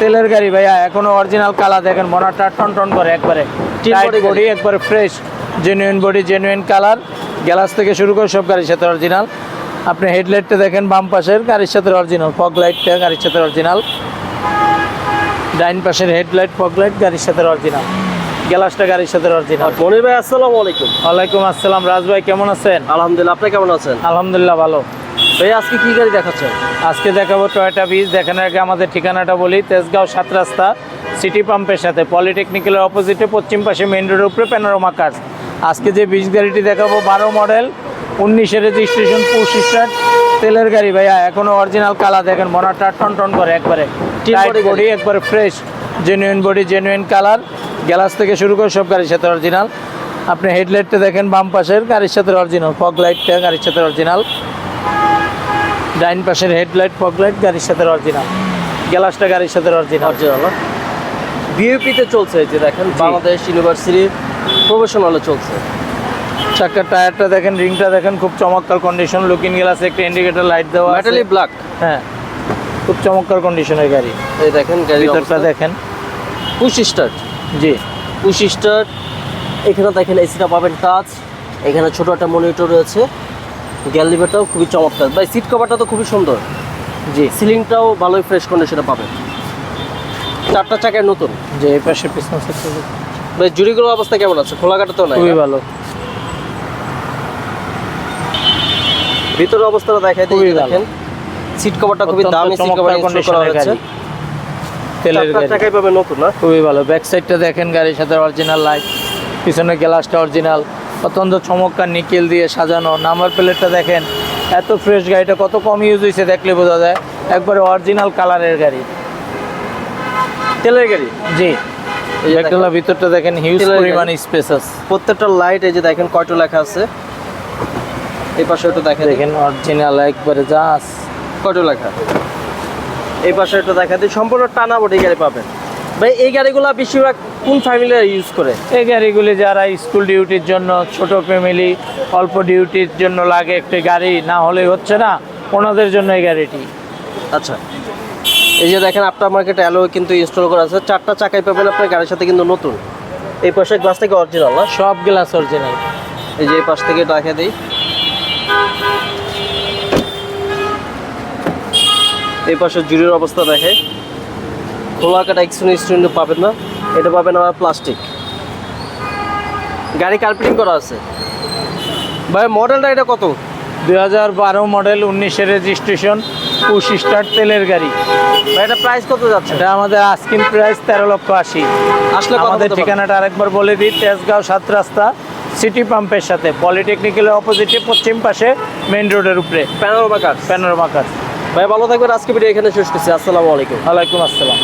তেলের গাড়ি ভাইয়া এখনও অরিজিনাল কালার দেখেন মনাটা টন টন করে একবারে। বডি একবারে fresh genuine body genuine colour. Glass থেকে শুরু করে সব গাড়ির সাথে অরিজিনাল আপনি হেডলাইটটা দেখেন বাম পাশের গাড়ির সাথে অরিজিনাল ফগ লাইটটা গাড়ির সাথে অরিজিনাল ডাইন পাশের হেডলাইট ফগ লাইট গাড়ির সাথে অরিজিনাল গ্লাসটা গাড়ির সাথে অরিজিনাল মনির ভাই আসসালামু আলাইকুম। ওয়ালাইকুম আসসালাম। রাজ ভাই কেমন আছেন? আলহামদুলিল্লাহ আপনি কেমন আছেন? আলহামদুলিল্লাহ ভালো। ভাই আজকে কি গাড়ি দেখাচ্ছেন? আজকে দেখাবো টয়টা বীজ দেখানোর আগে আমাদের ঠিকানাটা বলি তেজগাঁও সাত রাস্তা সিটি পাম্পের সাথে। পলিটেকনিক্যালের অপোজিটে পশ্চিম পাশে মেন রোডের উপরে প্যানোরামা কার্স আজকে যে বীজ গাড়িটি দেখাবো বারো মডেল উনিশের রেজিস্ট্রেশন পুশ স্টার্ট তেলের গাড়ি ভাইয়া এখনও অরিজিনাল কালার দেখেন মনাটা টন টন করে একবারে। বডি একবারে fresh genuine body genuine colour glass থেকে শুরু করে সব গাড়ির সাথে অরিজিনাল আপনি হেডলাইটটা দেখেন বাম পাশের গাড়ির সাথে অরিজিনাল ফগ লাইটটা গাড়ির সাথে অরিজিনাল ডাইন পাশের হেডলাইট ফগ লাইট গাড়ির সাথে অরিজিনাল গ্লাসটা গাড়ির সাথে অরিজিনাল অরিজিনাল বিউপিতে চলছে এই যে দেখেন বাংলাদেশ ইউনিভার্সিটির প্রফেশনালে চলছে। চাকার টায়ারটা দেখেন রিংটা দেখেন খুব চমৎকার কন্ডিশন লুকিং গ্লাস একটা ইন্ডিকেটর লাইট দেওয়া মেটালি ব্ল্যাক হ্যাঁ খুব চমৎকার কন্ডিশনের গাড়ি। এই দেখেন ভিতরটা দেখেন। পুশ স্টার্ট জি। পুশ স্টার্ট এখানে দেখেন এসিটা পাবেন টাচ এখানে ছোট একটা মনিটর রয়েছে। গ্যাল লিভারটাও খুবই চমৎকার। ভাই সিট কভারটা তো খুবই সুন্দর। জি। সিলিংটাও ভালোই ফ্রেশ কন্ডিশনে পাবেন। চারটা চাকায় নতুন। যে এই পাশে পিছন ভাই জুড়িগুলোর অবস্থা কেমন আছে? খোলাঘাটা তো নাই খুবই ভালো। ভিতরের অবস্থাটা দেখাই দিই। দেখেন। সিট কভারটা খুবই দামি সিট কভার ইনস্টল করা হয়েছে। তেলের গাড়ি। চাকায় পাবেন নতুন না? খুবই ভালো। ব্যাক সাইডটা দেখেন গাড়ির সাথে অরিজিনাল লাইট পিছনে গ্লাসটা অরিজিনাল অত্যন্ত চমৎকার নিকেল দিয়ে সাজানো। নাম্বার প্লেটটা দেখেন এত ফ্রেশ গাড়িটা কত কম ইউজ হয়েছে দেখলে বোঝা যায়। একবারে অরিজিনাল কালারের গাড়ি। তেলের গাড়ি? জি। একটা ভিতরটা দেখেন হিউজ। পরিমাণ স্পেসাস প্রত্যেকটা লাইট এই যে দেখেন কয়টা লেখা আছে? এই পাশে একটু দেখা দেখেন। দেখেন অরিজিনাল একবারে জাস কয়টা লেখা? এই পাশে একটু দেখা দিই সম্পূর্ণ টানা বডি গাড়ি পাবেন। ভাই এই গাড়িগুলো বেশিরভাগ কোন ফ্যামিলি ইউজ করে? এই গাড়িগুলি যারা স্কুল ডিউটির জন্য ছোট ফ্যামিলি অল্প ডিউটির জন্য লাগে একটি গাড়ি না হলে হচ্ছে না ওনাদের জন্য এই গাড়িটি। আচ্ছা। এই যে দেখেন আপনার মার্কেট অ্যালো কিন্তু ইনস্টল করা আছে। চারটা চাকাই পাবেন আপনার গাড়ির সাথে কিন্তু নতুন। এই পাশে গ্লাস থেকে অরিজিনাল না? সব গ্লাস অরিজিনাল এই যে এই পাশ থেকে দেখা দিই। এই পাশে জুড়ির অবস্থা দেখে। খোলা কাটা এক্সট্রেন স্টুডেন্ট পাবেন না। এটা পাবেন আমার প্লাস্টিক গাড়ি কার্পেটিং করা আছে। ভাই মডেলটা এটা কত? দুই হাজার বারো মডেল উনিশের রেজিস্ট্রেশন পুশ স্টার তেলের গাড়ি। ভাই এটা প্রাইস কত যাচ্ছে? এটা আমাদের আস্কিন প্রাইস তেরো লক্ষ আশি। আসলে আমাদের। ঠিকানাটা আরেকবার বলে দিই তেজগাঁও সাত রাস্তা সিটি পাম্পের সাথে। পলিটেকনিক্যালের অপোজিটে পশ্চিম পাশে মেইন রোডের উপরে। প্যানোরামা কার প্যানোরামা কাজ ভাই ভালো থাকবেন। আজকে ভিডিও এখানে শেষ করছি। আসসালামু আলাইকুম। আলাইকুম আসসালাম।